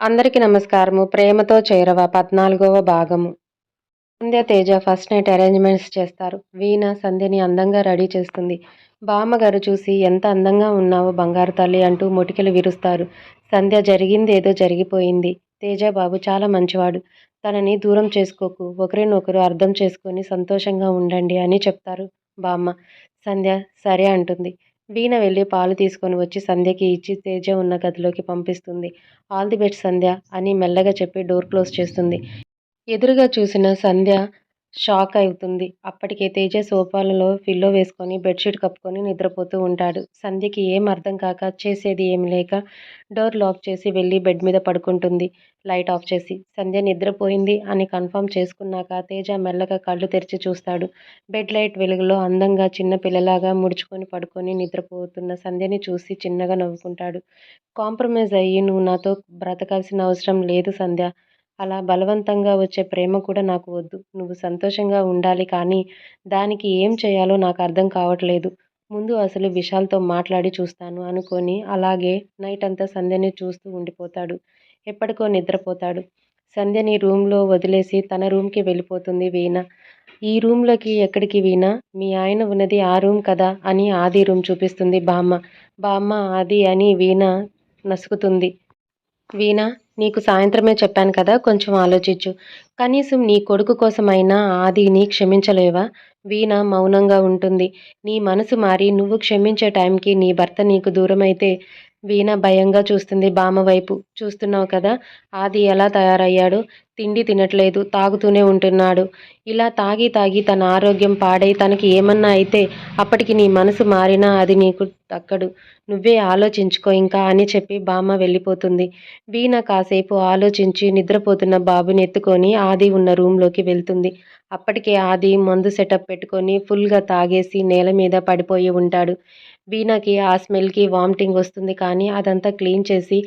అందరికీ నమస్కారము. ప్రేమతో చేరవ పద్నాలుగవ భాగము. Sandhya Teja first night arrangements చేస్తారు. వీణ సంధ్యని అందంగా రెడీ చేస్తుంది. బామ్మగారు చూసి ఎంత అందంగా ఉన్నావో బంగారు తల్లి అంటూ మొటికలు విరుస్తారు. సంధ్య జరిగింది ఏదో జరిగిపోయింది. తేజ బాబు చాలా మంచివాడు. తనని దూరం చేసుకోకు. ఒకరినొకరు అర్థం చేసుకొని సంతోషంగా ఉండండి అని చెప్తారు బామ్మ. సంధ్య సరే అంటుంది. వీణ వెళ్ళి పాలు తీసుకొని వచ్చి సంధ్యకి ఇచ్చి తేజ ఉన్న గదిలోకి పంపిస్తుంది. ఆల్ ది బెస్ట్ సంధ్య అని మెల్లగా చెప్పి డోర్ క్లోజ్ చేస్తుంది. ఎదురుగా చూసిన సంధ్య షాక్ అవుతుంది. అప్పటికే తేజ సోఫాలలో పిల్లో వేసుకొని బెడ్షీట్ కప్పుకొని నిద్రపోతూ ఉంటాడు. సంధ్యకి ఏం అర్థం కాక చేసేది ఏం లేక డోర్ లాక్ చేసి వెళ్ళి బెడ్ మీద పడుకుంటుంది. లైట్ ఆఫ్ చేసి సంధ్య నిద్రపోయింది అని కన్ఫర్మ్ చేసుకున్నాక తేజ మెల్లగా కళ్ళు తెరిచి చూస్తాడు. బెడ్ లైట్ వెలుగులో అందంగా చిన్న పిల్లలాగా ముడుచుకొని పడుకొని నిద్రపోతున్న సంధ్యని చూసి చిన్నగా నవ్వుకుంటాడు. కాంప్రమైజ్ అయ్యి నువ్వు నాతో బ్రతకాల్సిన అవసరం లేదు సంధ్య. అలా బలవంతంగా వచ్చే ప్రేమ కూడా నాకు వద్దు. నువ్వు సంతోషంగా ఉండాలి కానీ దానికి ఏం చేయాలో నాకు అర్థం కావట్లేదు. ముందు అసలు విశాల్తో మాట్లాడి చూస్తాను అనుకొని అలాగే నైట్ అంతా సంధ్యని చూస్తూ ఉండిపోతాడు. ఎప్పటికో నిద్రపోతాడు. సంధ్యని రూమ్లో వదిలేసి తన రూమ్కి వెళ్ళిపోతుంది వీణ. ఈ రూమ్లోకి ఎక్కడికి వీణ? మీ ఆయన ఉన్నది ఆ రూమ్ కదా అని ఆది రూమ్ చూపిస్తుంది బామ్మ. బామ్మ ఆది అని వీణ నసుకుతుంది. వీణ నీకు సాయంత్రమే చెప్పాను కదా కొంచెం ఆలోచించు. కనీసం నీ కొడుకు కోసమైనా ఆదిని క్షమించలేవా? వీణ మౌనంగా ఉంటుంది. నీ మనసు మారి నువ్వు క్షమించే టైంకి నీ భర్త నీకు దూరమైతే వీణ భయంగా చూస్తుంది బామ్మ వైపు. చూస్తున్నావు కదా ఆది ఎలా తయారయ్యాడు? తిండి తినట్లేదు తాగుతూనే ఉంటున్నాడు. ఇలా తాగి తాగి తన ఆరోగ్యం పాడై తనకి ఏమన్నా అయితే అప్పటికి నీ మనసు మారినా అది నీకు దక్కడు. నువ్వే ఆలోచించుకో ఇంకా అని చెప్పి బామ్మ వెళ్ళిపోతుంది. వీణ కాసేపు ఆలోచించి నిద్రపోతున్న బాబుని ఎత్తుకొని ఆది ఉన్న రూమ్లోకి వెళ్తుంది. అప్పటికే ఆది మందు సెటప్ పెట్టుకొని ఫుల్గా తాగేసి నేల మీద పడిపోయి ఉంటాడు. వీణకి ఆ స్మెల్కి వామిటింగ్ వస్తుంది కానీ అదంతా క్లీన్ చేసి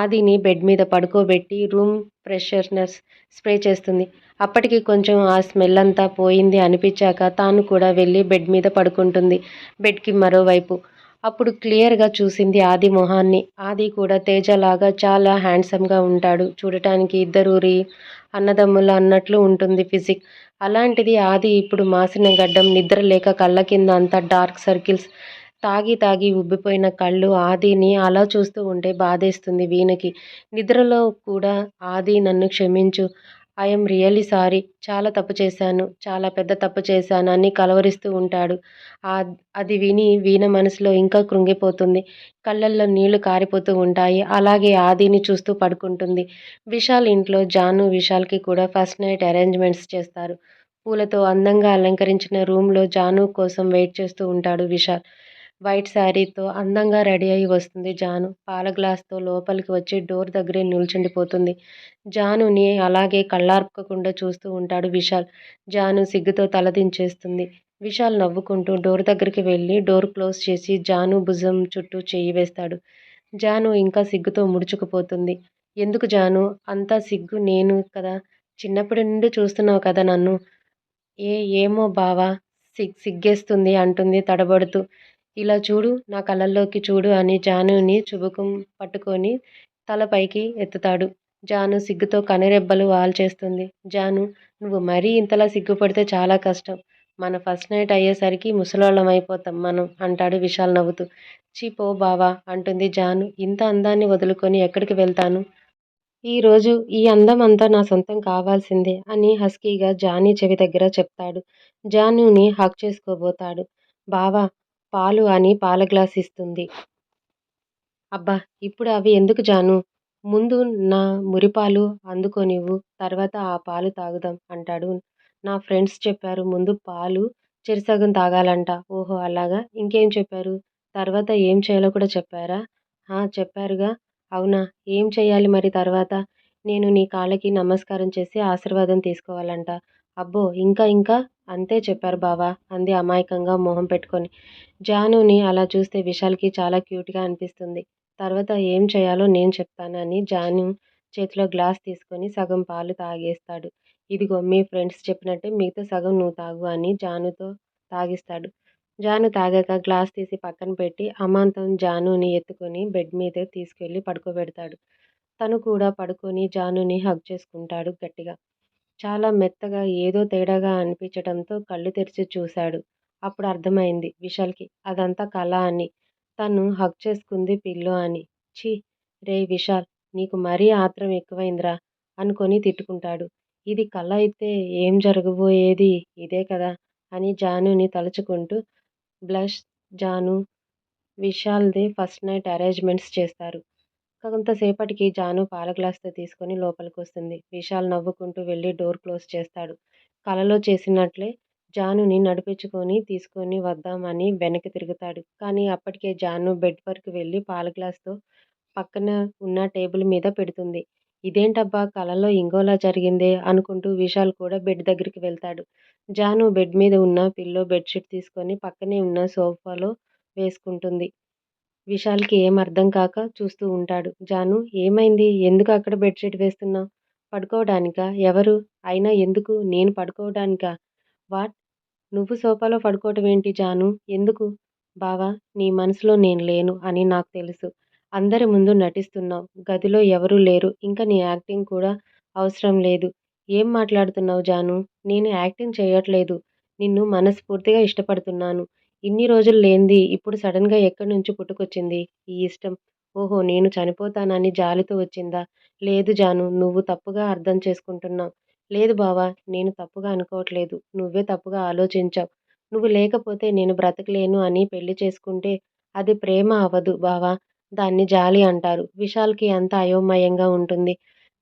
ఆదిని బెడ్ మీద పడుకోబెట్టి రూమ్ ఫ్రెషనర్స్ స్ప్రే చేస్తుంది. అప్పటికి కొంచెం ఆ స్మెల్ అంతా పోయింది అనిపించాక తాను కూడా వెళ్ళి బెడ్ మీద పడుకుంటుంది బెడ్కి మరోవైపు. అప్పుడు క్లియర్గా చూసింది ఆది మొహాన్ని. ఆది కూడా తేజలాగా చాలా హ్యాండ్సమ్గా ఉంటాడు. చూడటానికి ఇద్దరు రీ అన్నదమ్ములు అన్నట్లు ఉంటుంది ఫిజిక్. అలాంటిది ఆది ఇప్పుడు మాసిన గడ్డం నిద్ర లేక కళ్ళ కింద అంతా డార్క్ సర్కిల్స్ తాగి తాగి ఉబ్బిపోయిన కళ్ళు ఆదిని అలా చూస్తూ ఉంటే బాధేస్తుంది వీణకి. నిద్రలో కూడా ఆది నన్ను క్షమించు. I'm really sorry. చాలా తప్పు చేశాను. చాలా పెద్ద తప్పు చేశాను అని కలవరిస్తూ ఉంటాడు. అది విని వీణ మనసులో ఇంకా కృంగిపోతుంది. కళ్ళల్లో నీళ్ళు కారిపోతూ ఉంటాయి. అలాగే ఆదిని చూస్తూ పడుకుంటుంది. విశాల్ ఇంట్లో జాను విశాల్కి కూడా ఫస్ట్ నైట్ అరేంజ్మెంట్స్ చేస్తారు. పూలతో అందంగా అలంకరించిన రూమ్లో జాను కోసం వెయిట్ చేస్తూ ఉంటాడు విశాల్. వైట్ శారీతో అందంగా రెడీ అయి వస్తుంది జాను. పాల గ్లాస్తో లోపలికి వచ్చి డోర్ దగ్గరే నిల్చుండిపోతుంది. జానుని అలాగే కళ్ళార్పకుండా చూస్తూ ఉంటాడు విశాల్. జాను సిగ్గుతో తలదించేస్తుంది విశాల్ నవ్వుకుంటూ డోర్ దగ్గరికి వెళ్ళి డోర్ క్లోజ్ చేసి జాను భుజం చుట్టూ చేయి వేస్తాడు. జాను ఇంకా సిగ్గుతో ముడుచుకుపోతుంది. ఎందుకు జాను? అంతా సిగ్గు నేను కదా? చిన్నప్పటి నుండి చూస్తున్నావు కదా నన్ను? ఏ ఏమో బావా? సిగ్ సిగ్గేస్తుంది అంటుంది తడబడుతూ. ఇలా చూడు నా కళ్ళల్లోకి చూడు అని జానుని చుబుకం పట్టుకొని తల పైకి ఎత్తుతాడు. జాను సిగ్గుతో కనురెబ్బలు వాల్చేస్తుంది. జాను నువ్వు మరీ ఇంతలా సిగ్గుపడితే చాలా కష్టం. మన ఫస్ట్ నైట్ అయ్యేసరికి ముసలోళ్ళం అయిపోతాం మనం అంటాడు విశాల్ నవ్వుతూ. చీపో బావా అంటుంది జాను. ఇంత అందాన్ని వదులుకొని ఎక్కడికి వెళ్తాను? ఈరోజు ఈ అందం అంతా నా సొంతం కావాల్సిందే అని హస్కీగా జానీ చెవి దగ్గర చెప్తాడు. జానుని హక్ చేసుకోబోతాడు. బావా పాలు అని పాల గ్లాస్ ఇస్తుంది. అబ్బా! ఇప్పుడు అవి ఎందుకు జాను? ముందు నా మురిపాలు అందుకోనివ్వు తర్వాత ఆ పాలు తాగుదాం అంటాడు. నా ఫ్రెండ్స్ చెప్పారు ముందు పాలు చెరిసగం తాగాలంట. ఓహో! అలాగా? ఇంకేం చెప్పారు? తర్వాత ఏం చేయాలో కూడా చెప్పారా? చెప్పారుగా. అవునా? ఏం చేయాలి మరి తర్వాత? నేను నీ కాళ్ళకి నమస్కారం చేసి ఆశీర్వాదం తీసుకోవాలంట. అబ్బో ఇంకా ఇంకా? అంతే చెప్పారు బావా అంది అమాయకంగా మొహం పెట్టుకొని. జానుని అలా చూస్తే విశాల్కి చాలా క్యూట్గా అనిపిస్తుంది. తర్వాత ఏం చేయాలో నేను చెప్తానని జాను చేతిలో గ్లాస్ తీసుకొని సగం పాలు తాగేస్తాడు. ఇదిగో మీ ఫ్రెండ్స్ చెప్పినట్టే మిగతా సగం నువ్వు తాగు అని జానుతో తాగిస్తాడు. జాను తాగాక గ్లాస్ తీసి పక్కన పెట్టి అమాంతం జానుని ఎత్తుకొని బెడ్ మీద తీసుకెళ్ళి పడుకోబెడతాడు. తను కూడా పడుకొని జానుని హగ్ చేసుకుంటాడు గట్టిగా. చాలా మెత్తగా ఏదో తేడాగా అనిపించటంతో కళ్ళు తెరిచి చూశాడు. అప్పుడు అర్థమైంది విశాల్కి అదంతా కల అని. తను హగ్ చేసుకుంది పిల్లో అని. ఛీ! రేయ్ విశాల్! నీకు మరీ ఆత్రం ఎక్కువైందిరా అనుకొని తిట్టుకుంటాడు. ఇది కల అయితే ఏం జరగబోయేది ఇదే కదా అని జానుని తలుచుకుంటూ బ్లష్ జాను, విశాల్ది ఫస్ట్ నైట్ అరేంజ్మెంట్స్ చేస్తారు. కొంతసేపటికి జాను పాల గ్లాస్తో తీసుకొని లోపలికొస్తుంది. విశాల్ నవ్వుకుంటూ వెళ్ళి డోర్ క్లోజ్ చేస్తాడు. కలలో చేసినట్లే జానుని నడిపించుకొని తీసుకొని వద్దామని వెనక్కి తిరుగుతాడు. కానీ అప్పటికే జాను బెడ్ వరకు వెళ్ళి పాల గ్లాస్తో పక్కన ఉన్న టేబుల్ మీద పెడుతుంది. ఇదేంటబ్బా కలలో ఇంకోలా జరిగిందే అనుకుంటూ విశాల్ కూడా బెడ్ దగ్గరికి వెళ్తాడు. జాను బెడ్ మీద ఉన్న పిల్లో బెడ్షీట్ తీసుకొని పక్కనే ఉన్న సోఫాలో వేసుకుంటుంది. విశాల్కి ఏం అర్థం కాక చూస్తూ ఉంటాడు. జాను ఏమైంది? ఎందుకు అక్కడ బెడ్షీట్ వేస్తున్నావు పడుకోవడానికా? ఎవరు? అయినా ఎందుకు? నేను పడుకోవడానికా? వాట్? నువ్వు సోఫాలో పడుకోవటం ఏంటి జాను? ఎందుకు? బావా! నీ మనసులో నేను లేను అని నాకు తెలుసు. అందరి ముందు నటిస్తున్నావు గదిలో ఎవరూ లేరు. ఇంకా నీ యాక్టింగ్ కూడా అవసరం లేదు. ఏం మాట్లాడుతున్నావు జాను? నేను యాక్టింగ్ చేయట్లేదు నిన్ను మనస్ఫూర్తిగా ఇష్టపడుతున్నాను. ఇన్ని రోజులు లేంది ఇప్పుడు సడన్గా ఎక్కడి నుంచి పుట్టుకొచ్చింది ఈ ఇష్టం? ఓహో నేను చనిపోతానని జాలితో వచ్చిందా? లేదు జాను నువ్వు తప్పుగా అర్థం చేసుకుంటున్నావు లేదు బావా! నేను తప్పుగా అనుకోవట్లేదు. నువ్వే తప్పుగా ఆలోచించావు నువ్వు లేకపోతే నేను బ్రతకలేను అని పెళ్ళి చేసుకుంటే అది ప్రేమ అవ్వదు బావా! దాన్ని జాలి అంటారు. విశాల్కి అంత అయోమయంగా ఉంటుంది.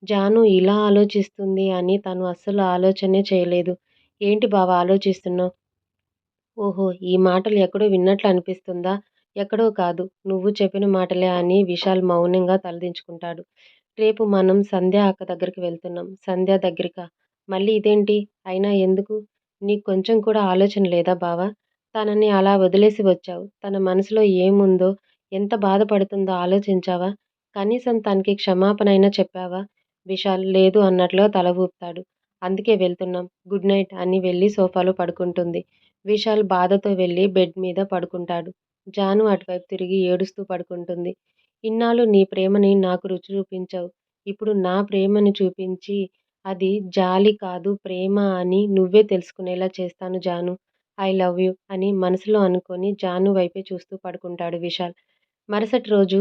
జాను ఇలా ఆలోచిస్తుంది అని తను అస్సలు ఆలోచనే చేయలేదు. ఏంటి బావా ఆలోచిస్తున్నావు ఓహో ఈ మాటలు ఎక్కడో విన్నట్లు అనిపిస్తుందా? ఎక్కడో కాదు. నువ్వు చెప్పిన మాటలే అని విశాల్ మౌనంగా తలదించుకుంటాడు. రేపు మనం సంధ్య అక్క దగ్గరికి వెళ్తున్నాం. సంధ్య దగ్గరికా? మళ్ళీ ఇదేంటి? అయినా ఎందుకు? నీకు కొంచెం కూడా ఆలోచన లేదా బావా? తనని అలా వదిలేసి వచ్చావు తన మనసులో ఏముందో, ఎంత బాధపడుతుందో ఆలోచించావా? కనీసం తనకి క్షమాపణ అయినా చెప్పావా? విశాల్ లేదు అన్నట్లు తల ఊపుతాడు. అందుకే వెళ్తున్నాం. గుడ్ నైట్ అని వెళ్ళి సోఫాలో పడుకుంటుంది. విశాల్ బాధతో వెళ్ళి బెడ్ మీద పడుకుంటాడు. జాను అటువైపు తిరిగి ఏడుస్తూ పడుకుంటుంది. ఇన్నాళ్ళు నీ ప్రేమని నాకు రుచి చూపించావు ఇప్పుడు నా ప్రేమని చూపించి అది జాలి కాదు ప్రేమ అని నువ్వే తెలుసుకునేలా చేస్తాను జాను. ఐ లవ్ యూ అని మనసులో అనుకొని జాను వైపే చూస్తూ పడుకుంటాడు విశాల్. మరుసటి రోజు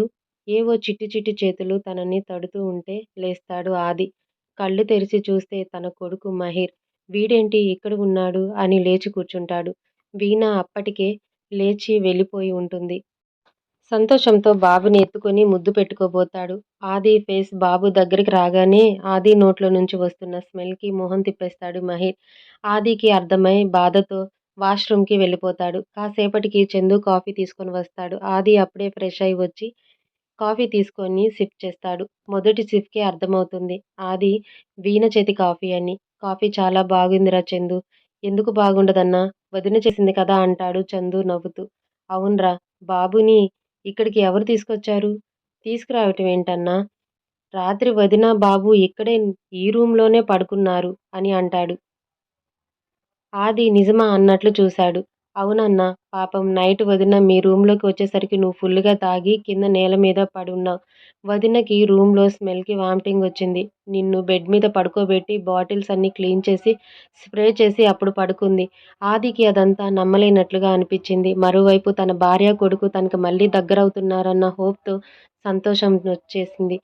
ఏవో చిట్టి చిట్టి చేతులు తనని తడుతూ ఉంటే లేస్తాడు ఆది. కళ్ళు తెరిచి చూస్తే తన కొడుకు మహిర్. వీడేంటి ఇక్కడ ఉన్నాడు అని లేచి కూర్చుంటాడు. వీణ అప్పటికే లేచి వెళ్ళిపోయి ఉంటుంది. సంతోషంతో బాబుని ఎత్తుకొని ముద్దు పెట్టుకోబోతాడు. ఆది ఫేస్ బాబు దగ్గరికి రాగానే ఆది నోట్లో నుంచి వస్తున్న స్మెల్కి మొహం తిప్పేస్తాడు మహిర్. ఆదికి అర్థమై బాధతో వాష్రూమ్కి వెళ్ళిపోతాడు. కాసేపటికి చందు కాఫీ తీసుకొని వస్తాడు. ఆది అప్పుడే ఫ్రెష్ అయి వచ్చి కాఫీ తీసుకొని సిప్ చేస్తాడు. మొదటి సిప్కే అర్థమవుతుంది ఆది వీణ చేతి కాఫీ అని. కాఫీ చాలా బాగుందిరా చందు ఎందుకు బాగుండదన్నా? వదిన చేసింది కదా అంటాడు చందు నవ్వుతూ. అవునరా బాబుని ఇక్కడికి ఎవరు తీసుకొచ్చారు? తీసుకురావటం ఏంటన్నా? రాత్రి వదిన, బాబు ఇక్కడే ఈ రూమ్లోనే పడుకున్నారు అని అంటాడు. ఆది నిజమా అన్నట్లు చూశాడు. అవునన్నా పాపం నైట్ వదిన మీ రూమ్లోకి వచ్చేసరికి నువ్వు ఫుల్గా తాగి కింద నేల మీద పడున్నావ్. వదినకి రూమ్లో స్మెల్కి వామిటింగ్ వచ్చింది. నిన్ను బెడ్ మీద పడుకోబెట్టి బాటిల్స్ అన్నీ క్లీన్ చేసి స్ప్రే చేసి అప్పుడు పడుకుంది. ఆదికి అదంతా నమ్మలేనట్లుగా అనిపించింది. మరోవైపు తన భార్య, కొడుకు తనకు మళ్ళీ దగ్గరవుతున్నారన్న హోప్తో సంతోషం వచ్చేసింది.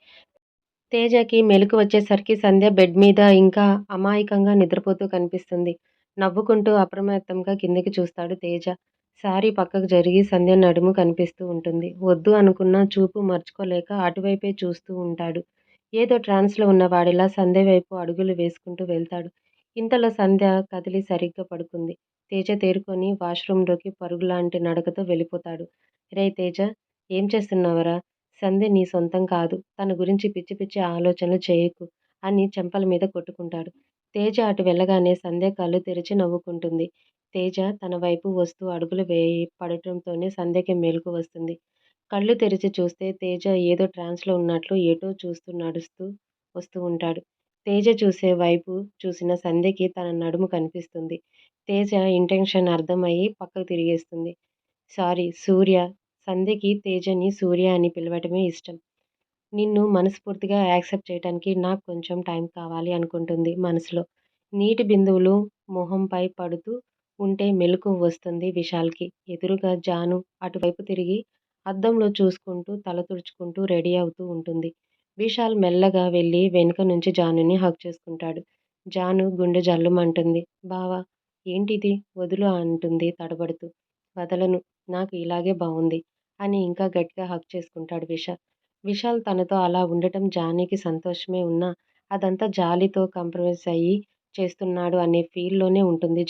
తేజకి మెలకు వచ్చేసరికి సంధ్య బెడ్ మీద ఇంకా అమాయకంగా నిద్రపోతూ కనిపిస్తుంది. నవ్వుకుంటూ అప్రమత్తంగా కిందికి చూస్తాడు తేజ. శారీ పక్కకు జరిగి సంధ్య నడుము కనిపిస్తూ ఉంటుంది. వద్దు అనుకున్నా చూపు మర్చుకోలేక అటువైపే చూస్తూ ఉంటాడు. ఏదో ట్రాన్స్లో ఉన్నవాడిలా సంధ్య వైపు అడుగులు వేసుకుంటూ వెళ్తాడు. ఇంతలో సంధ్య కదిలి సరిగ్గా పడుకుంది. తేజ తేరుకొని వాష్రూమ్లోకి పరుగులాంటి నడకతో వెళ్ళిపోతాడు. రే తేజ! ఏం చేస్తున్నావురా? సంధ్య నీ సొంతం కాదు. తన గురించి పిచ్చి పిచ్చి ఆలోచనలు చేయకు అని చెంపల మీద కొట్టుకుంటాడు. తేజ అటు వెళ్ళగానే సంధ్య కళ్ళు తెరిచి నవ్వుకుంటుంది. తేజ తన వైపు వస్తూ అడుగులు వేయి పడటంతోనే సంధ్యకి మేలుకు వస్తుంది. కళ్ళు తెరిచి చూస్తే తేజ ఏదో ట్రాన్స్లో ఉన్నట్లు ఎటో చూస్తూ నడుస్తూ వస్తూ ఉంటాడు. తేజ చూసే వైపు చూసిన సంధ్యకి తన నడుము కనిపిస్తుంది. తేజ ఇంటెన్షన్ అర్థమయ్యి పక్కకు తిరిగేస్తుంది. సారీ సూర్య సంధ్యకి తేజని సూర్య అని పిలవటమే ఇష్టం. నిన్ను మనస్ఫూర్తిగా యాక్సెప్ట్ చేయటానికి నాకు కొంచెం టైం కావాలి అనుకుంటుంది మనసులో. నీటి బిందువులు మొహంపై పడుతూ ఉంటే మెలకువ వస్తుంది విశాల్కి. ఎదురుగా జాను అటువైపు తిరిగి అద్దంలో చూసుకుంటూ తల తుడుచుకుంటూ రెడీ అవుతూ ఉంటుంది. విశాల్ మెల్లగా వెళ్ళి వెనుక నుంచి జానుని హక్ చేసుకుంటాడు. జాను గుండె జల్లుమంటుంది. బావా! ఏంటిది? వదులు అంటుంది తడబడుతూ. వదలను. నాకు ఇలాగే బాగుంది అని ఇంకా గట్టిగా హక్ చేసుకుంటాడు విశాల్. విశాల్ తనతో అలా ఉండటం జానీకి సంతోషమే ఉన్నా అదంతా జాలితో కాంప్రమైజ్ అయ్యి చేస్తున్నాడు అనే ఫీల్లోనే ఉంటుంది.